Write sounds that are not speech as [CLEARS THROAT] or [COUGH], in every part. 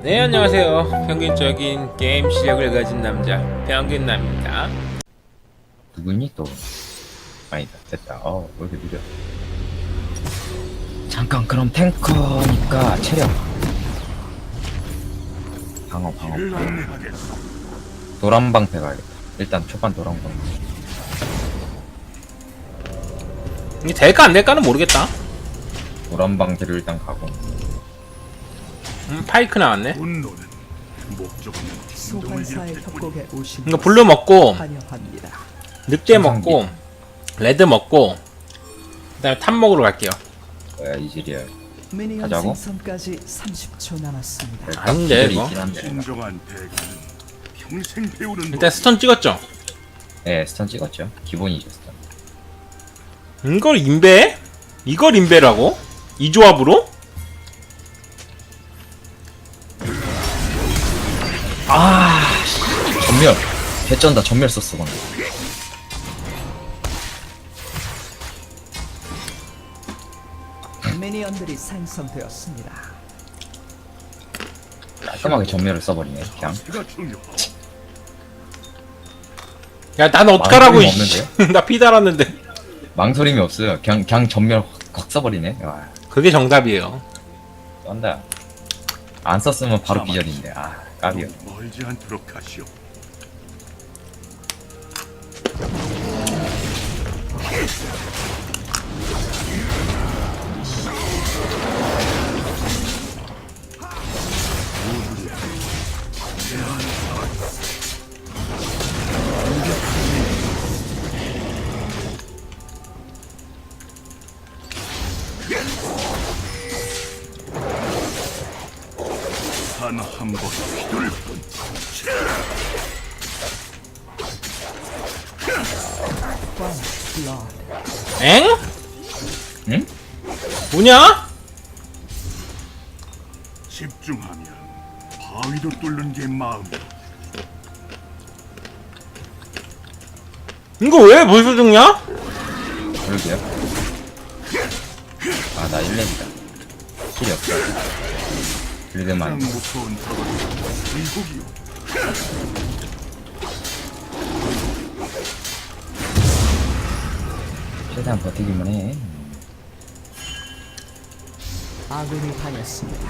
네 안녕하세요. 평균적인 게임 실력을 가진 남자 평균남입니다. 누구니 또? 아니다 됐다. 어왜 이렇게 느려? 잠깐 그럼 탱커니까 체력. 방어 방어. 노란 방패 가야겠다. 일단 초반 노란 방패. 이게 될까 안 될까는 모르겠다. 노란 방패를 일단 가고 음, 파이크 나왔네 분노는 목적은 진동을 소환사의 일으킬 뿐 협곡에 오신 이거 블루 먹고 환영합니다. 늑대. 먹고 레드 먹고 그 다음에 탑 먹으러 갈게요 뭐야 이질이야 미니언 가자고? 생성까지 30초 남았습니다. 아닌데, 기절이 이거? 있긴 한데 진정한 대가는 평생 배우는 일단 스턴 찍었죠 네 스턴 찍었죠 기본이죠 스턴 이걸 인베? 이걸 인베라고? 이 조합으로? 개쩐다 전멸 썼어 방금. 미니언들이 생성되었습니다. 깔끔하게 전멸을 써버리네 그냥. 야 난 어떡하라고 망설임 이씨. [LAUGHS] 나피 달았는데. 망설임이 없어요. 그냥 그냥 전멸 확 써버리네. 와 그게 정답이에요. 쩐다. 안 썼으면 바로 기절인데. 아 까비요 멀지 않도록 하시오. 엥? 응? 뭐냐? 집중하면 바위도 뚫는 게 마음이오. 이거 왜 벌써 죽냐? 그러게요 아 나 1렙이다 킬이 없어 빌드만 가장 무서운 적은 미국이오. 최대한 버티기만 해 아군이 당했습니다.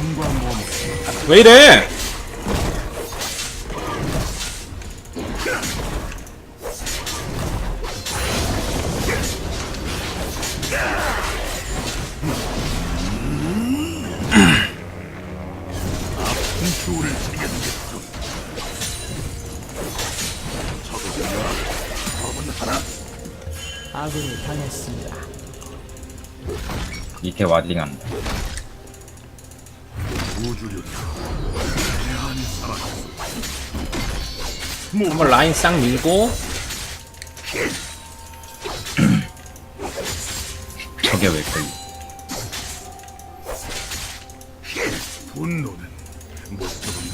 몸과 몸 왜 이래? 공수를 지겠 아군이 당했습니다. 밑에 와딩한다. 한번 라인 싹 밀고 [CLEARS THROAT] 저게 왜 걸리 분노는 목적 없는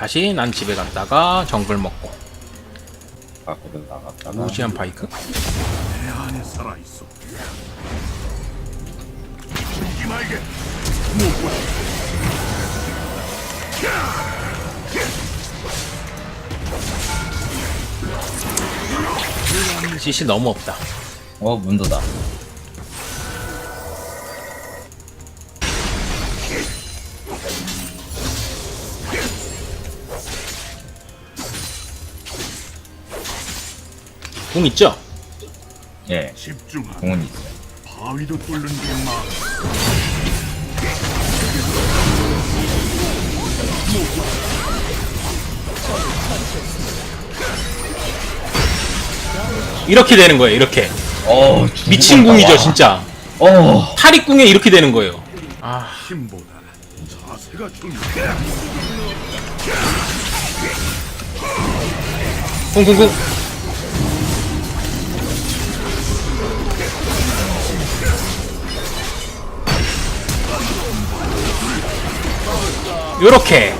다시 난 집에 갔다가 정글 먹고 밖으로 나갔다가 무시한 파이크 내 안에 살아 있어. 죽지 말게. 못 CC 너무 없다 어 문도다 궁 있죠? 예 공은 있어요 바위도 뚫는 게 마음. 이렇게 되는 거예요 이렇게 어 미친 궁이죠 진짜 어 탈익궁에 이렇게 되는 거예요 아 힘보다 자세가 중요해. 궁궁궁 요렇게.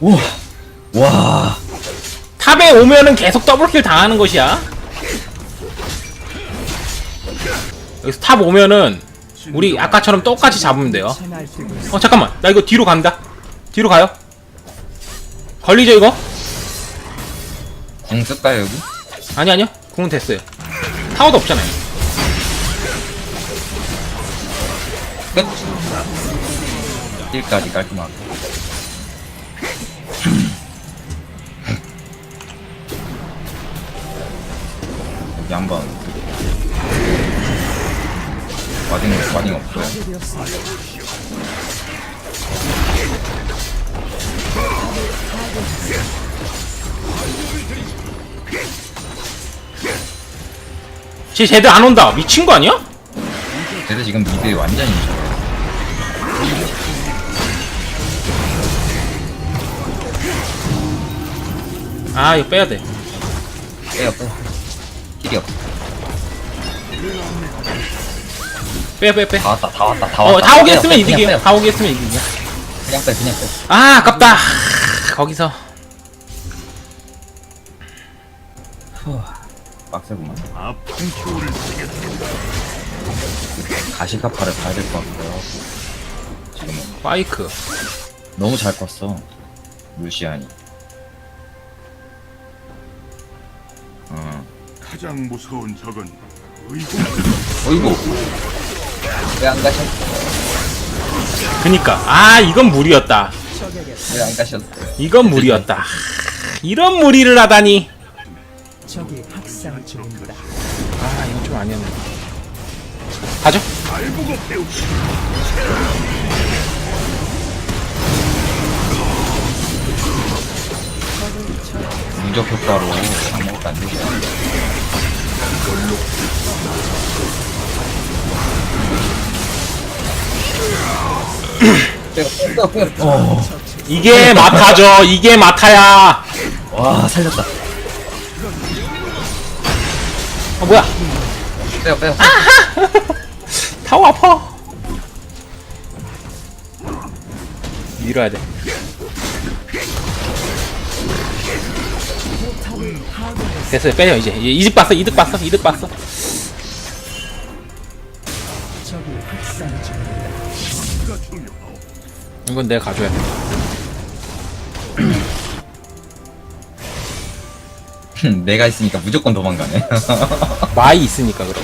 우와 와. 탑에 오면은 계속 더블킬 당하는 것이야. 여기서 탑 오면은 우리 아까처럼 똑같이 잡으면 돼요. 어 잠깐만. 나 이거 뒤로 간다. 뒤로 가요. 걸리죠 이거? 궁 쓸까요 여기? 아니 아니요. 궁은 됐어요. 타워도 없잖아요. 끝! 1까지 깔끔하게 여기 한번 와딩 와딩 없어요 되었습니다. 쟤 쟤들 안 온다 미친 거 아니야? 그래서 지금 미드 완전히 아 이거 빼야돼 빼요 빼요 힐이 없어 빼 빼 빼 다 왔다 다 왔다 다 왔다 어, 다 오게 빼요, 했으면 빼요, 이득이에요. 빼요. 다 오게 했으면 이득이야. 그냥 빼 그냥 빼 아, 아깝다. 하, 거기서. 빡세구만 아픈 쓰겠다. 가시카파를 봐야 될 것 같고요 지금은 파이크. 너무 잘 컸어 루시안이 가장 무서운 적은 의공. 어이구 왜 안 가셨어 그니까. 아, 이건 무리였다. 왜 안 가셨어 이건 무리였다. 하, 이런 무리를 하다니. 적이 학살 중입니다. 아, 이건 좀 아니었네. 가죠. 알보고 배우시. 무적 효과로 아무것도 안 되죠 어. 이게 마타죠. 이게 마타야. 와 살렸다 어, 뭐야. 빼요 빼요 [LAUGHS] 타워 아파. 밀어야 돼. 됐어요. 빼요, 이제. 이득 봤어, 이득 봤어, 이득 봤어. 이건 내가 가져야 돼. 내가 있으니까 무조건 도망가네 [LAUGHS] 마이 있으니까 그럼.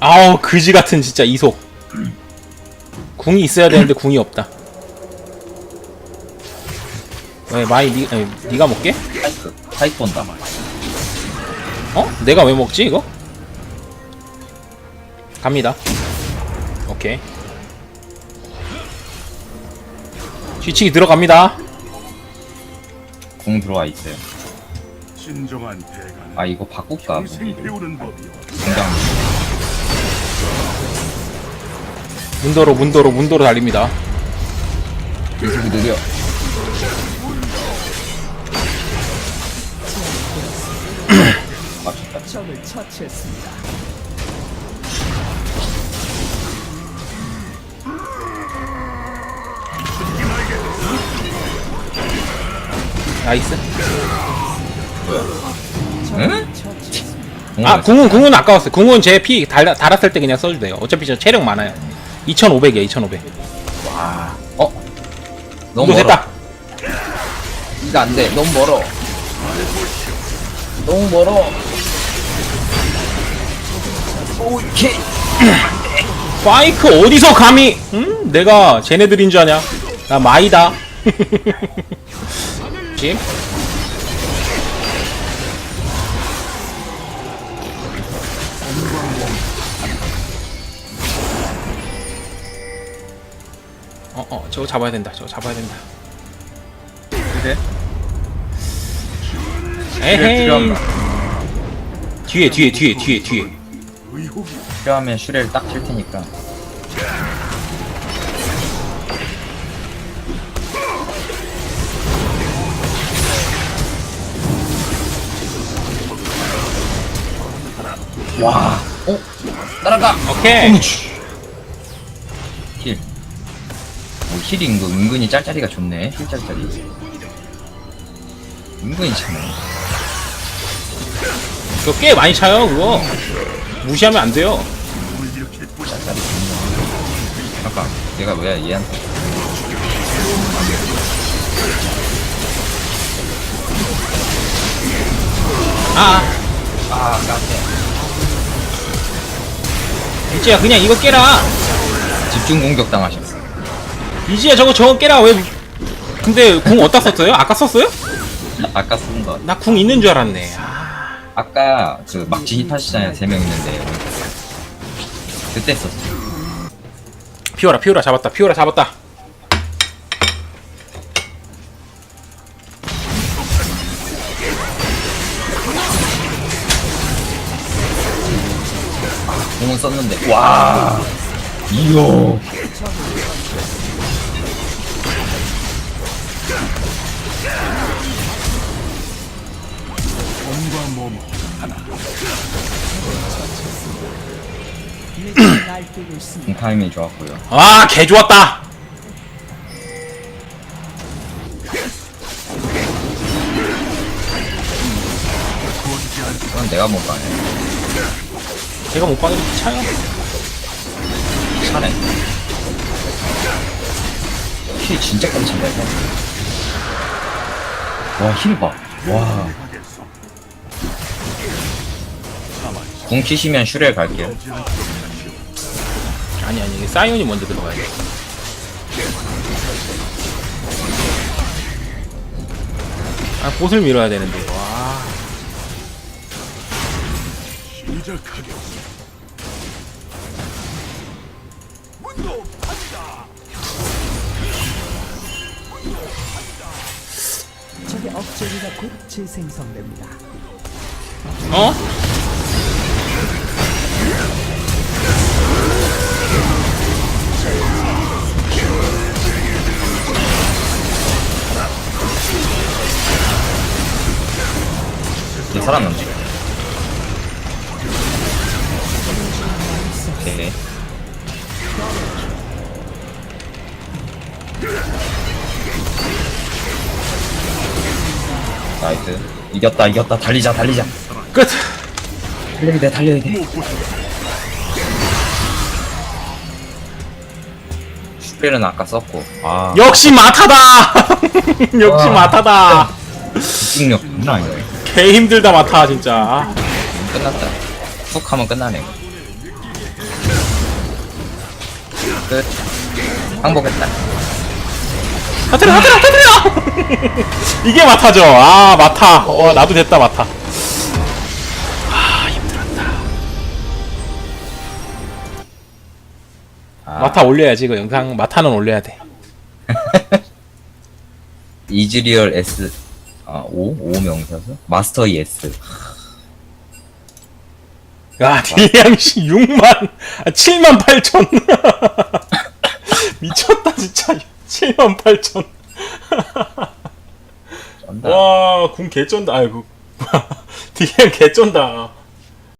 아우 그지 같은 진짜 이속. 궁이 있어야 되는데 궁이 없다. 왜 마이 니 아니, 니가 먹게? 파이크 파이크 온다 어? 내가 왜 먹지 이거? 갑니다. 오케이. 뒤치기 들어갑니다. 궁 들어와 있어요 진정한 대가는 아 이거 바꿀까 평생 배우는. 공장 문도로 문도로 문도로 달립니다. 기술이 느려 [CLEARS THROAT] 맞췄다 적을 처치했습니다. 나이스. 응? 처치했습니다. 아 궁은 궁은 아까웠어요. 궁은 제 피 달았을 때 그냥 써도 돼요. 어차피 저 체력 많아요. 2,500이야 2,500. 와. 어? 너무 이거 멀어. 됐다. 이거 안 돼. 너무 멀어. 너무 멀어. 오케이. 파이크 어디서 감히? 응? 내가 쟤네들인 줄 아냐? 나 마이다. [LAUGHS] 지? 어, 어, 저거 잡아야 된다. 저거 잡아야 된다. 그래? 에헤이. 뒤에, 뒤에, 뒤에, 뒤에, 뒤에. 필요하면 슈레를 딱 칠 테니까. 와. 어? 날아가. 오케이. 은근, 은근히 짤짤이가 좋네. 힐 짤짤이. 은근히 차네. 그거 꽤 많이 차요 그거 무시하면 안 돼요 짤짤이 분명. 아까 내가 왜 얘한테 아 아 깜짝이야. 이지야 그냥 이거 깨라 집중 공격 당하셨어. 이지야 저거 저거 깨라 왜 근데 궁 어디다 썼어요? 아까 썼어요? 아까 쓴 거. 나 궁 있는 줄 알았네 아, 아까 그 막 진입하시잖아요. 세 명 있는데. 그때 썼어. 피오라 피오라 잡았다 피오라 잡았다 공은 썼는데. 와. 이요. 몸과 몸 하나. 공 타이밍이 좋았고요. 아 개 좋았다 그건 내가 못 가네. 제가 못 받은 차요 차네. 힐 진짜 깜짝이야. 와, 힐 봐. 와. 궁 치시면 슈레 갈게요. 아니 아니 사이온이 먼저 들어가야 돼 아, 보슬 밀어야 되는데 와 적의 억제기가 곧 재생성됩니다. 어? 살았는데. 오케이. 나이스. 이겼다, 이겼다. 달리자, 달리자. 끝 달려야 돼, 달려야 돼. 슈페는 아까 썼고. 아, 역시 마타다 [LAUGHS] 역시 와. 마타다 집중력 장난 아니네. 개 힘들다 마타 진짜 아, 끝났다. 훅 하면 끝나네. 끝. 항복했다. 터트려 터트려 터트려 [LAUGHS] 이게 마타죠 아 마타 어 나도 됐다 마타 아, 마타 올려야지 이거 영상 마타는 올려야 돼 [LAUGHS] 이즈리얼 S. 아, 5? 5 명사수? 마스터 E S. 야, 딜량씨 6만, 아, 7만 8천. [LAUGHS] 미쳤다, 진짜. 7만 8천. 쩐다. 와, 궁 개쩐다. 아이고. [LAUGHS] 딜량 개쩐다.